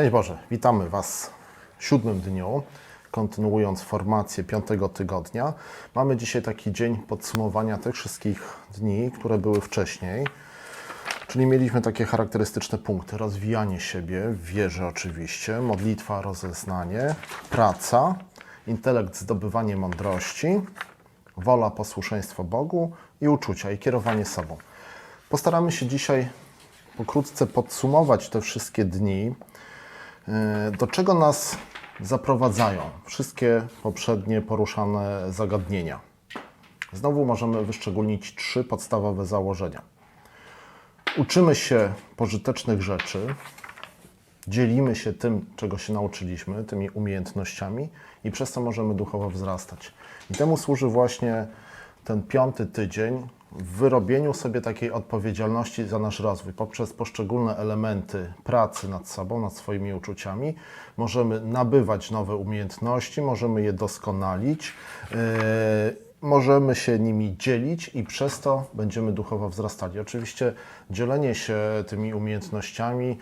Szczęść Boże, witamy Was w siódmym dniu, kontynuując formację piątego tygodnia. Mamy dzisiaj taki dzień podsumowania tych wszystkich dni, które były wcześniej. Czyli mieliśmy takie charakterystyczne punkty: rozwijanie siebie w wierze, oczywiście, modlitwa, rozeznanie, praca, intelekt, zdobywanie mądrości, wola, posłuszeństwo Bogu i uczucia i kierowanie sobą. Postaramy się dzisiaj pokrótce podsumować te wszystkie dni, do czego nas zaprowadzają wszystkie poprzednie poruszane zagadnienia. Znowu możemy wyszczególnić trzy podstawowe założenia. Uczymy się pożytecznych rzeczy, dzielimy się tym, czego się nauczyliśmy, tymi umiejętnościami i przez to możemy duchowo wzrastać. I temu służy właśnie ten piąty tydzień w wyrobieniu sobie takiej odpowiedzialności za nasz rozwój. Poprzez poszczególne elementy pracy nad sobą, nad swoimi uczuciami, możemy nabywać nowe umiejętności, możemy je doskonalić. Yy, możemy się nimi dzielić i przez to będziemy duchowo wzrastali. Oczywiście dzielenie się tymi umiejętnościami,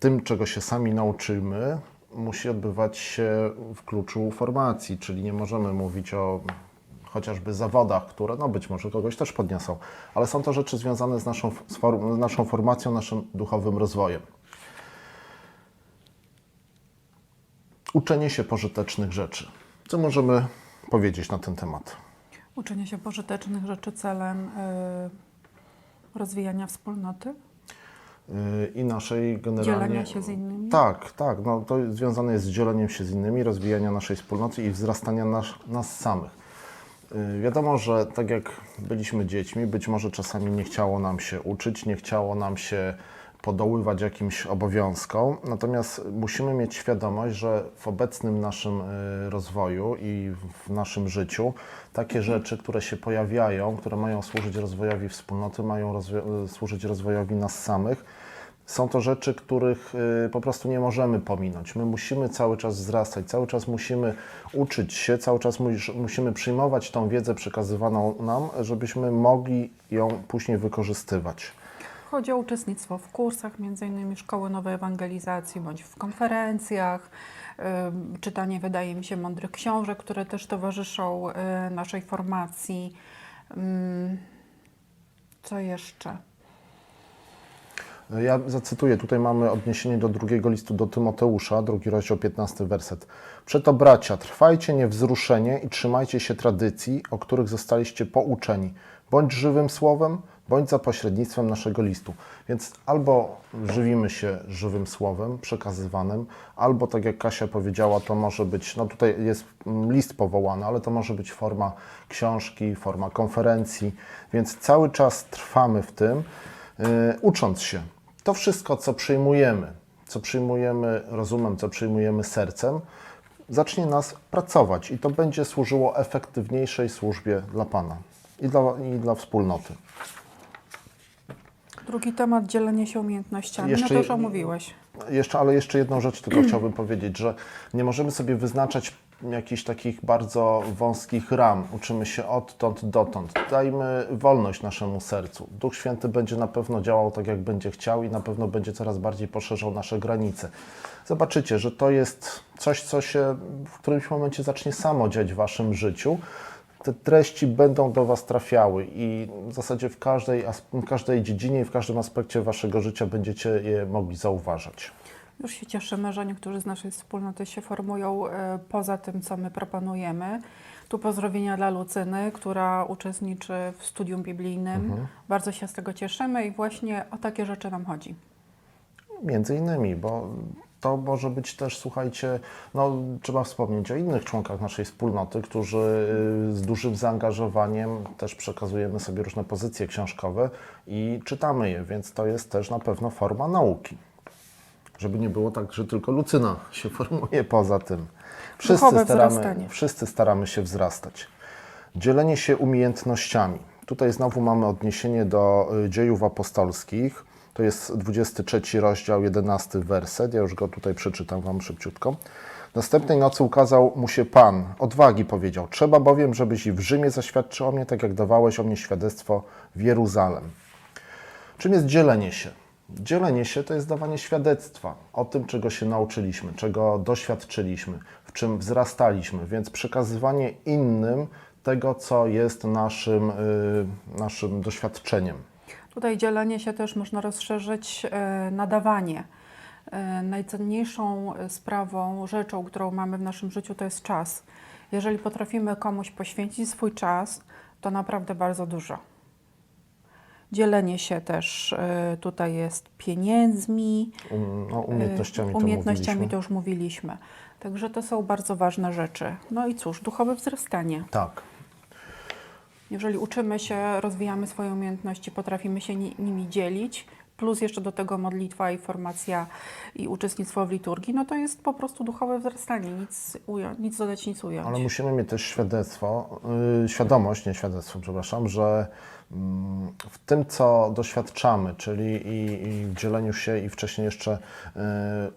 tym, czego się sami nauczymy, musi odbywać się w kluczu formacji, czyli nie możemy mówić o chociażby zawodach, które no być może kogoś też podniosą, ale są to rzeczy związane z naszą, z form, z naszą formacją, naszym duchowym rozwojem. Uczenie się pożytecznych rzeczy. Co możemy powiedzieć na ten temat? Uczenie się pożytecznych rzeczy celem y, rozwijania wspólnoty. Yy, i naszej generalnie... Dzielenia się z innymi? Tak, tak. No, to związane jest z dzieleniem się z innymi, rozwijania naszej wspólnoty i wzrastania nas, nas samych. Yy, Wiadomo, że tak jak byliśmy dziećmi, być może czasami nie chciało nam się uczyć, nie chciało nam się podoływać jakimś obowiązkom, natomiast musimy mieć świadomość, że w obecnym naszym yy, rozwoju i w naszym życiu takie rzeczy, które się pojawiają, które mają służyć rozwojowi wspólnoty, mają rozwi- służyć rozwojowi nas samych, są to rzeczy, których y, po prostu nie możemy pominąć. My musimy cały czas wzrastać, cały czas musimy uczyć się, cały czas mus- musimy przyjmować tą wiedzę przekazywaną nam, żebyśmy mogli ją później wykorzystywać. Chodzi o uczestnictwo w kursach, innymi Szkoły Nowej Ewangelizacji, bądź w konferencjach, czytanie, wydaje mi się, mądrych książek, które też towarzyszą y, naszej formacji. Co jeszcze? Ja zacytuję, tutaj mamy odniesienie do drugiego listu do Tymoteusza, drugi rozdział, 15 werset. Przeto bracia, trwajcie niewzruszenie i trzymajcie się tradycji, o których zostaliście pouczeni, bądź żywym słowem, bądź za pośrednictwem naszego listu. Więc albo żywimy się żywym słowem przekazywanym, albo tak jak Kasia powiedziała, to może być, no tutaj jest list powołany, ale to może być forma książki, forma konferencji, więc cały czas trwamy w tym, yy, ucząc się. To wszystko, co przyjmujemy, co przyjmujemy rozumem, co przyjmujemy sercem, zacznie nas pracować i to będzie służyło efektywniejszej służbie dla Pana i dla, i dla wspólnoty. Drugi temat, dzielenie się umiejętnościami. Jeszcze- No to już omówiłeś. Jeszcze, ale jeszcze jedną rzecz tylko chciałbym powiedzieć, że nie możemy sobie wyznaczać jakichś takich bardzo wąskich ram. Uczymy się odtąd dotąd. Dajmy wolność naszemu sercu. Duch Święty będzie na pewno działał tak, jak będzie chciał i na pewno będzie coraz bardziej poszerzał nasze granice. Zobaczycie, że to jest coś, co się w którymś momencie zacznie samo dziać w Waszym życiu. Te treści będą do Was trafiały i w zasadzie w każdej, w każdej dziedzinie i w każdym aspekcie Waszego życia będziecie je mogli zauważać. Już się cieszymy, że niektórzy z naszej wspólnoty się formują e, poza tym, co my proponujemy. Tu pozdrowienia dla Lucyny, która uczestniczy w studium biblijnym. Bardzo się z tego cieszymy i właśnie o takie rzeczy nam chodzi. Między innymi, bo to może być też, słuchajcie, no, trzeba wspomnieć o innych członkach naszej wspólnoty, którzy y, z dużym zaangażowaniem też przekazujemy sobie różne pozycje książkowe i czytamy je, więc to jest też na pewno forma nauki. Żeby nie było tak, że tylko Lucyna się formuje poza tym. Wszyscy Duchowe staramy, wzrastanie. wszyscy staramy się wzrastać. Dzielenie się umiejętnościami. Tutaj znowu mamy odniesienie do y, dziejów apostolskich. To jest 23 rozdział, 11 werset. Ja już go tutaj przeczytam Wam szybciutko. Następnej nocy ukazał mu się Pan. Odwagi powiedział. Trzeba bowiem, żebyś i w Rzymie zaświadczył o mnie, tak jak dawałeś o mnie świadectwo w Jeruzalem. Czym jest dzielenie się? Dzielenie się to jest dawanie świadectwa o tym, czego się nauczyliśmy, czego doświadczyliśmy, w czym wzrastaliśmy, więc przekazywanie innym tego, co jest naszym, y, naszym doświadczeniem. Tutaj dzielenie się też można rozszerzyć e, na dawanie. E, Najcenniejszą sprawą, rzeczą, którą mamy w naszym życiu, to jest czas. Jeżeli potrafimy komuś poświęcić swój czas, to naprawdę bardzo dużo. Dzielenie się też e, tutaj jest pieniędzmi, Um, no, umiejętnościami, to umiejętnościami mówiliśmy. to już mówiliśmy. Także to są bardzo ważne rzeczy. No i cóż, duchowe wzrastanie. Tak. Jeżeli uczymy się, rozwijamy swoje umiejętności, potrafimy się ni- nimi dzielić, plus jeszcze do tego modlitwa i formacja i uczestnictwo w liturgii, no to jest po prostu duchowe wzrastanie, nic, nic dodać, nic ująć. Ale musimy mieć też świadectwo, yy, świadomość, nie świadectwo, przepraszam, że mm, w tym, co doświadczamy, czyli i, i w dzieleniu się i wcześniej jeszcze yy,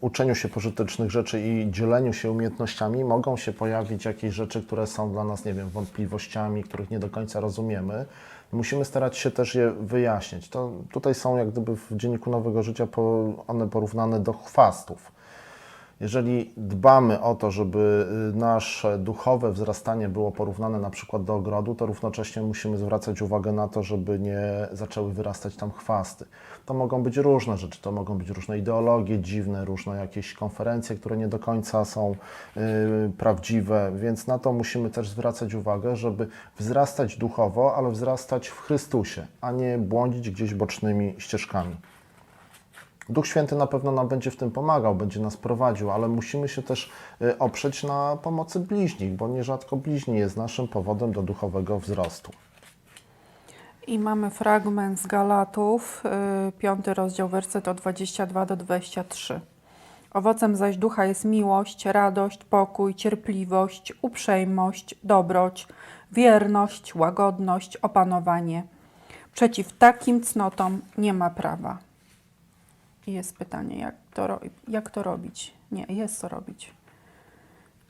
uczeniu się pożytecznych rzeczy i dzieleniu się umiejętnościami, mogą się pojawić jakieś rzeczy, które są dla nas, nie wiem, wątpliwościami, których nie do końca rozumiemy. Musimy starać się też je wyjaśnić. To tutaj są jak gdyby w Dzienniku Nowego Życia one porównane do chwastów. Jeżeli dbamy o to, żeby y, nasze duchowe wzrastanie było porównane na przykład do ogrodu, to równocześnie musimy zwracać uwagę na to, żeby nie zaczęły wyrastać tam chwasty. To mogą być różne rzeczy, to mogą być różne ideologie dziwne, różne jakieś konferencje, które nie do końca są y, prawdziwe, więc na to musimy też zwracać uwagę, żeby wzrastać duchowo, ale wzrastać w Chrystusie, a nie błądzić gdzieś bocznymi ścieżkami. Duch Święty na pewno nam będzie w tym pomagał, będzie nas prowadził, ale musimy się też y, oprzeć na pomocy bliźnich, bo nierzadko bliźni jest naszym powodem do duchowego wzrostu. I mamy fragment z Galatów, y, piąty rozdział, werset od 22 do 23. Owocem zaś ducha jest miłość, radość, pokój, cierpliwość, uprzejmość, dobroć, wierność, łagodność, opanowanie. Przeciw takim cnotom nie ma prawa. I jest pytanie, jak to, jak to robić? Nie, jest co robić.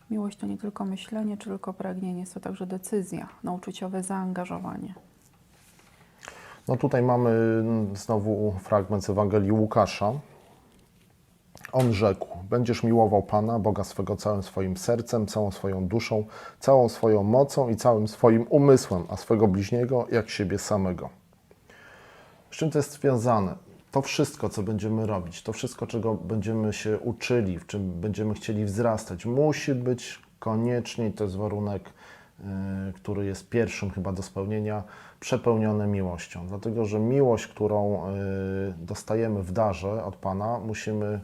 Miłość to nie tylko myślenie, czy tylko pragnienie, jest to także decyzja, nauczyciowe zaangażowanie. No tutaj mamy mm, znowu fragment z Ewangelii Łukasza. On rzekł: Będziesz miłował Pana, Boga swego całym swoim sercem, całą swoją duszą, całą swoją mocą i całym swoim umysłem, a swego bliźniego jak siebie samego. Z czym to jest związane? To wszystko, co będziemy robić, to wszystko, czego będziemy się uczyli, w czym będziemy chcieli wzrastać, musi być koniecznie, i to jest warunek, y, który jest pierwszym chyba do spełnienia, przepełnione miłością. Dlatego, że miłość, którą y, dostajemy w darze od Pana, musimy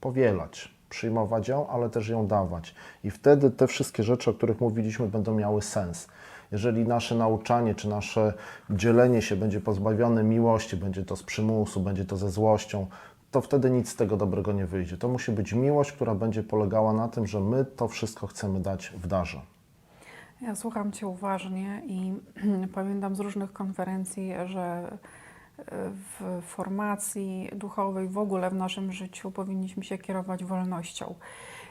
powielać, przyjmować ją, ale też ją dawać. I wtedy te wszystkie rzeczy, o których mówiliśmy, będą miały sens. Jeżeli nasze nauczanie czy nasze dzielenie się będzie pozbawione miłości, będzie to z przymusu, będzie to ze złością, to wtedy nic z tego dobrego nie wyjdzie. To musi być miłość, która będzie polegała na tym, że my to wszystko chcemy dać w darze. Ja słucham Cię uważnie i pamiętam z różnych konferencji, że e, w formacji duchowej w ogóle w naszym życiu powinniśmy się kierować wolnością.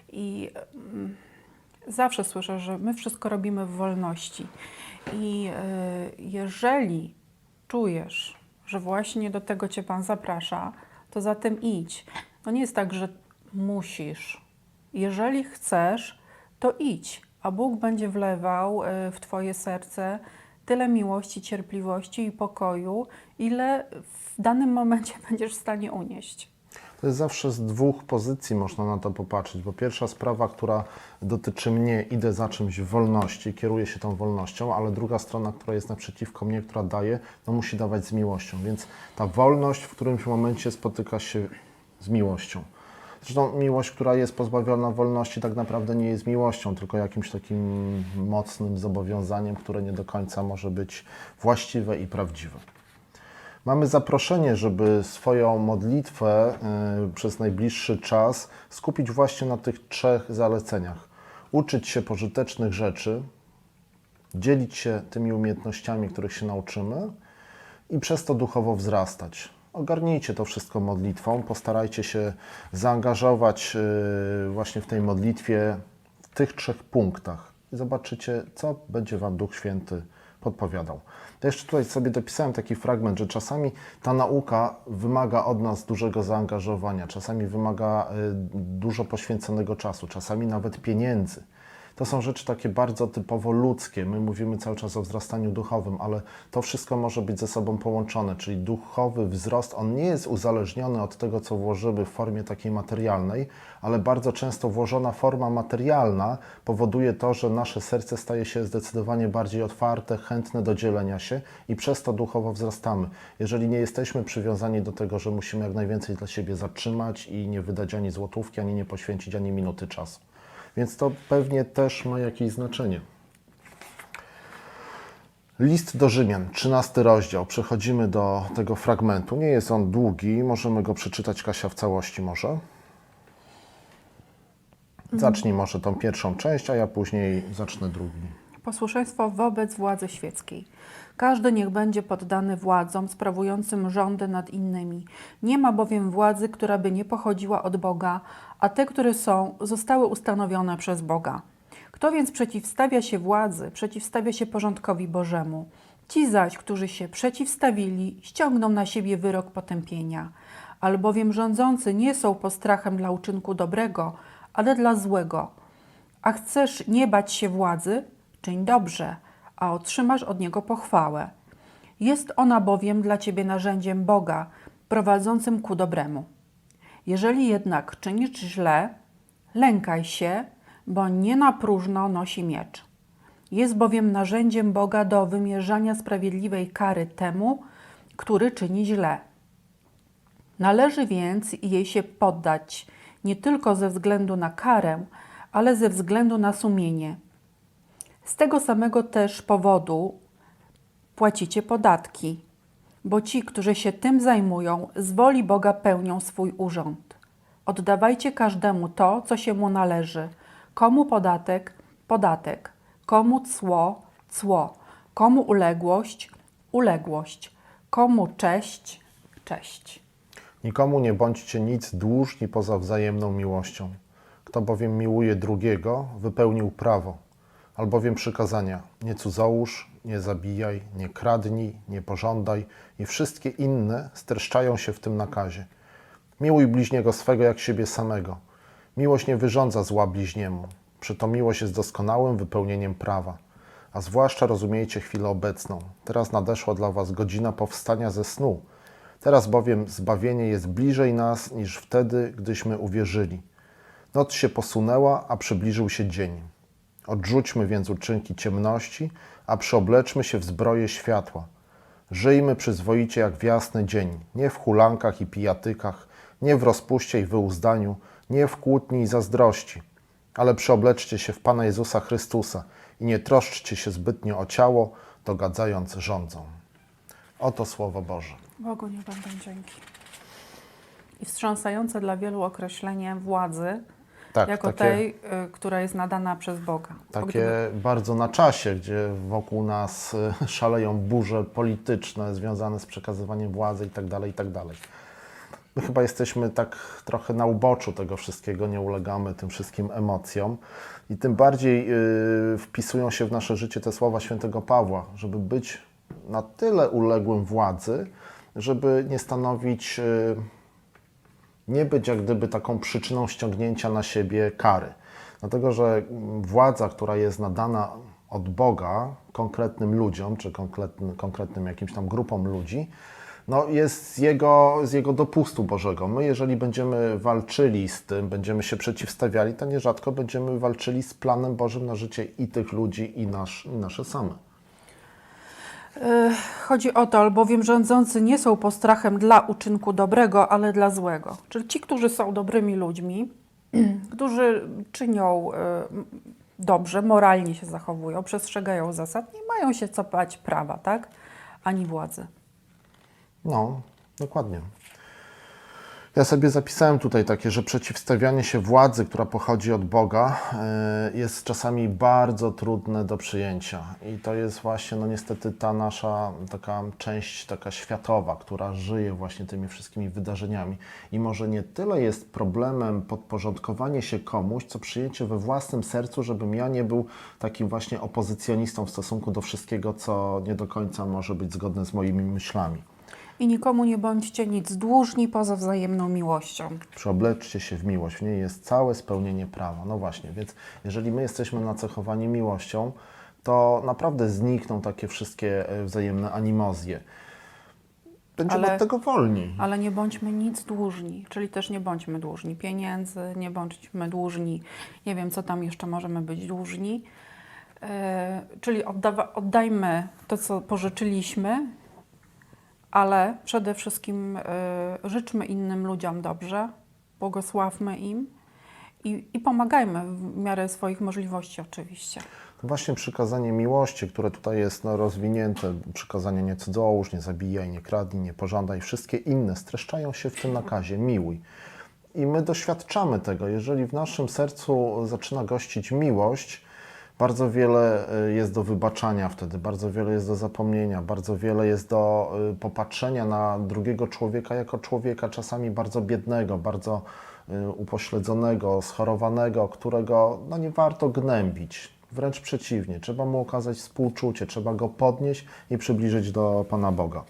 I mm, zawsze słyszę, że my wszystko robimy w wolności. I e, jeżeli czujesz, że właśnie do tego Cię Pan zaprasza, to za tym idź. To nie jest tak, że musisz. Jeżeli chcesz, to idź, a Bóg będzie wlewał e, w Twoje serce tyle miłości, cierpliwości i pokoju, ile w danym momencie będziesz w stanie unieść. To jest zawsze z dwóch pozycji można na to popatrzeć, bo pierwsza sprawa, która dotyczy mnie, idę za czymś w wolności, kieruję się tą wolnością, ale druga strona, która jest naprzeciwko mnie, która daje, no musi dawać z miłością, więc ta wolność w którymś momencie spotyka się z miłością. Zresztą miłość, która jest pozbawiona wolności, tak naprawdę nie jest miłością, tylko jakimś takim mocnym zobowiązaniem, które nie do końca może być właściwe i prawdziwe. Mamy zaproszenie, żeby swoją modlitwę y, przez najbliższy czas skupić właśnie na tych trzech zaleceniach. Uczyć się pożytecznych rzeczy, dzielić się tymi umiejętnościami, których się nauczymy i przez to duchowo wzrastać. Ogarnijcie to wszystko modlitwą, postarajcie się zaangażować y, właśnie w tej modlitwie w tych trzech punktach i zobaczycie, co będzie Wam Duch Święty podpowiadał. Ja jeszcze tutaj sobie dopisałem taki fragment, że czasami ta nauka wymaga od nas dużego zaangażowania, czasami wymaga y, dużo poświęconego czasu, czasami nawet pieniędzy. To są rzeczy takie bardzo typowo ludzkie. My mówimy cały czas o wzrastaniu duchowym, ale to wszystko może być ze sobą połączone, czyli duchowy wzrost, on nie jest uzależniony od tego, co włożymy w formie takiej materialnej, ale bardzo często włożona forma materialna powoduje to, że nasze serce staje się zdecydowanie bardziej otwarte, chętne do dzielenia się i przez to duchowo wzrastamy. Jeżeli nie jesteśmy przywiązani do tego, że musimy jak najwięcej dla siebie zatrzymać i nie wydać ani złotówki, ani nie poświęcić ani minuty czasu. Więc to pewnie też ma jakieś znaczenie. List do Rzymian, 13 rozdział. Przechodzimy do tego fragmentu. Nie jest on długi, możemy go przeczytać, Kasia, w całości może. Zacznij może tą pierwszą część, a ja później zacznę drugi. Posłuszeństwo wobec władzy świeckiej. Każdy niech będzie poddany władzom sprawującym rządy nad innymi. Nie ma bowiem władzy, która by nie pochodziła od Boga, a te, które są, zostały ustanowione przez Boga. Kto więc przeciwstawia się władzy, przeciwstawia się porządkowi Bożemu. Ci zaś, którzy się przeciwstawili, ściągną na siebie wyrok potępienia. Albowiem rządzący nie są postrachem dla uczynku dobrego, ale dla złego. A chcesz nie bać się władzy? Czyń dobrze, a otrzymasz od niego pochwałę. Jest ona bowiem dla ciebie narzędziem Boga, prowadzącym ku dobremu. Jeżeli jednak czynisz źle, lękaj się, bo nie na próżno nosi miecz. Jest bowiem narzędziem Boga do wymierzania sprawiedliwej kary temu, który czyni źle. Należy więc jej się poddać nie tylko ze względu na karę, ale ze względu na sumienie. Z tego samego też powodu płacicie podatki, bo ci, którzy się tym zajmują, z woli Boga pełnią swój urząd. Oddawajcie każdemu to, co się mu należy. Komu podatek? Podatek. Komu cło? Cło. Komu uległość? Uległość. Komu cześć? Cześć. Nikomu nie bądźcie nic dłużni poza wzajemną miłością. Kto bowiem miłuje drugiego, wypełnił prawo. Albowiem przykazania: nie cudzołóż, nie zabijaj, nie kradnij, nie pożądaj i wszystkie inne streszczają się w tym nakazie. Miłuj bliźniego swego jak siebie samego. Miłość nie wyrządza zła bliźniemu. Przeto miłość jest doskonałym wypełnieniem prawa. A zwłaszcza rozumiejcie chwilę obecną. Teraz nadeszła dla was godzina powstania ze snu. Teraz bowiem zbawienie jest bliżej nas niż wtedy, gdyśmy uwierzyli. Noc się posunęła, a przybliżył się dzień. Odrzućmy więc uczynki ciemności, a przyobleczmy się w zbroję światła. Żyjmy przyzwoicie jak w jasny dzień, nie w hulankach i pijatykach, nie w rozpuście i wyuzdaniu, nie w kłótni i zazdrości, ale przyobleczcie się w Pana Jezusa Chrystusa i nie troszczcie się zbytnio o ciało, dogadzając rządzą. Oto Słowo Boże. Bogu nie będą dzięki. I wstrząsające dla wielu określenie władzy Tak, jako takie- tej, y, która jest nadana przez Boga. Bo Takie gdyby- bardzo na czasie, gdzie wokół nas y, szaleją burze polityczne związane z przekazywaniem władzy i tak dalej, i tak dalej. My chyba jesteśmy tak trochę na uboczu tego wszystkiego, nie ulegamy tym wszystkim emocjom i tym bardziej y, wpisują się w nasze życie te słowa świętego Pawła, żeby być na tyle uległym władzy, żeby nie stanowić y, nie być jak gdyby taką przyczyną ściągnięcia na siebie kary. Dlatego, że władza, która jest nadana od Boga konkretnym ludziom, czy konkretnym, konkretnym jakimś tam grupom ludzi, no jest z jego, z jego dopustu Bożego. My, jeżeli będziemy walczyli z tym, będziemy się przeciwstawiali, to nierzadko będziemy walczyli z planem Bożym na życie i tych ludzi, i, nasz, i nasze same. Y, Chodzi o to, albowiem rządzący nie są postrachem dla uczynku dobrego, ale dla złego. Czyli ci, którzy są dobrymi ludźmi, którzy czynią y, dobrze, moralnie się zachowują, przestrzegają zasad, nie mają się co bać prawa, tak? Ani władzy. No, dokładnie. Ja sobie zapisałem tutaj takie, że przeciwstawianie się władzy, która pochodzi od Boga, e, jest czasami bardzo trudne do przyjęcia. I to jest właśnie, no niestety, ta nasza taka część, taka światowa, która żyje właśnie tymi wszystkimi wydarzeniami. I może nie tyle jest problemem podporządkowanie się komuś, co przyjęcie we własnym sercu, żebym ja nie był takim właśnie opozycjonistą w stosunku do wszystkiego, co nie do końca może być zgodne z moimi myślami. I nikomu nie bądźcie nic dłużni poza wzajemną miłością. Przeobleczcie się w miłość. W niej jest całe spełnienie prawa. No właśnie, więc jeżeli my jesteśmy nacechowani miłością, to naprawdę znikną takie wszystkie e, wzajemne animozje. Będziemy Ale- od tego wolni. Ale nie bądźmy nic dłużni, czyli też nie bądźmy dłużni pieniędzy, nie bądźmy dłużni, nie wiem co tam jeszcze możemy być dłużni. E, czyli oddajmy to, co pożyczyliśmy, ale przede wszystkim e, życzmy innym ludziom dobrze, błogosławmy im i, i pomagajmy w miarę swoich możliwości oczywiście. To właśnie przykazanie miłości, które tutaj jest no, rozwinięte, przykazanie nie cudzołóż, nie zabijaj, nie kradnij, nie pożądaj, wszystkie inne streszczają się w tym nakazie, miłuj. I my doświadczamy tego. Jeżeli w naszym sercu zaczyna gościć miłość, bardzo wiele y, jest do wybaczania wtedy, bardzo wiele jest do zapomnienia, bardzo wiele jest do y, popatrzenia na drugiego człowieka jako człowieka czasami bardzo biednego, bardzo y, upośledzonego, schorowanego, którego no, nie warto gnębić. Wręcz przeciwnie, trzeba mu okazać współczucie, trzeba go podnieść i przybliżyć do Pana Boga.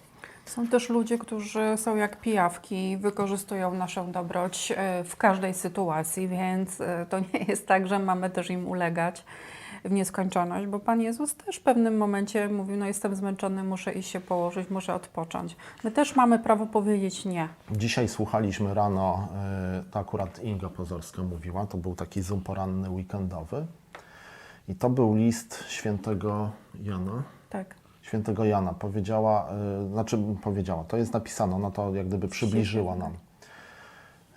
Są też ludzie, którzy są jak pijawki, wykorzystują naszą dobroć w każdej sytuacji, więc to nie jest tak, że mamy też im ulegać w nieskończoność, bo Pan Jezus też w pewnym momencie mówił, no jestem zmęczony, muszę iść się położyć, muszę odpocząć. My też mamy prawo powiedzieć nie. Dzisiaj słuchaliśmy rano, y, to akurat Inga Pozorska mówiła, to był taki zoom poranny weekendowy i to był list świętego Jana. Tak. Świętego Jana powiedziała, y, znaczy powiedziała, to jest napisane, ona to jak gdyby przybliżyła nam.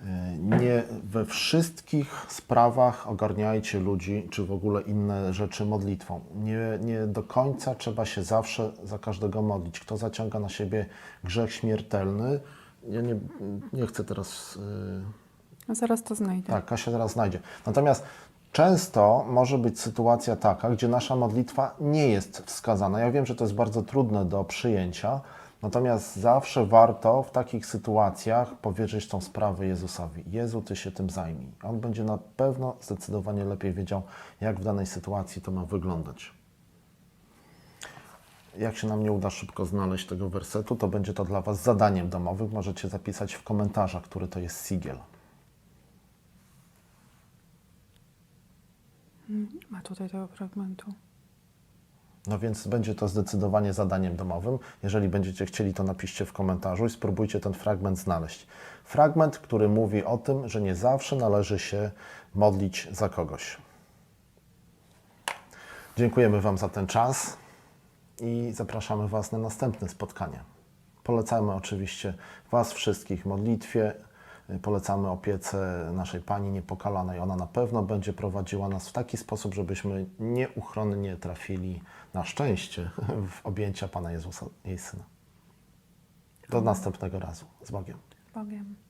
Y, Nie we wszystkich sprawach ogarniajcie ludzi, czy w ogóle inne rzeczy modlitwą. Nie, nie do końca trzeba się zawsze za każdego modlić. Kto zaciąga na siebie grzech śmiertelny, ja nie, nie chcę teraz y, Zaraz to znajdę. tak, Kasia teraz znajdzie. Natomiast często może być sytuacja taka, gdzie nasza modlitwa nie jest wskazana. Ja wiem, że to jest bardzo trudne do przyjęcia, natomiast zawsze warto w takich sytuacjach powierzyć tą sprawę Jezusowi. Jezu, Ty się tym zajmij. On będzie na pewno zdecydowanie lepiej wiedział, jak w danej sytuacji to ma wyglądać. Jak się nam nie uda szybko znaleźć tego wersetu, to będzie to dla Was zadaniem domowym. Możecie zapisać w komentarzach, który to jest sigiel. Ma tutaj tego fragmentu. No więc będzie to zdecydowanie zadaniem domowym. Jeżeli będziecie chcieli, to napiszcie w komentarzu i spróbujcie ten fragment znaleźć. Fragment, który mówi o tym, że nie zawsze należy się modlić za kogoś. Dziękujemy Wam za ten czas i zapraszamy Was na następne spotkanie. Polecamy oczywiście Was wszystkich modlitwie, polecamy opiece naszej Pani Niepokalanej. Ona na pewno będzie prowadziła nas w taki sposób, żebyśmy nieuchronnie trafili na szczęście w objęcia Pana Jezusa, jej Syna. Do następnego razu. Z Bogiem. Bogiem.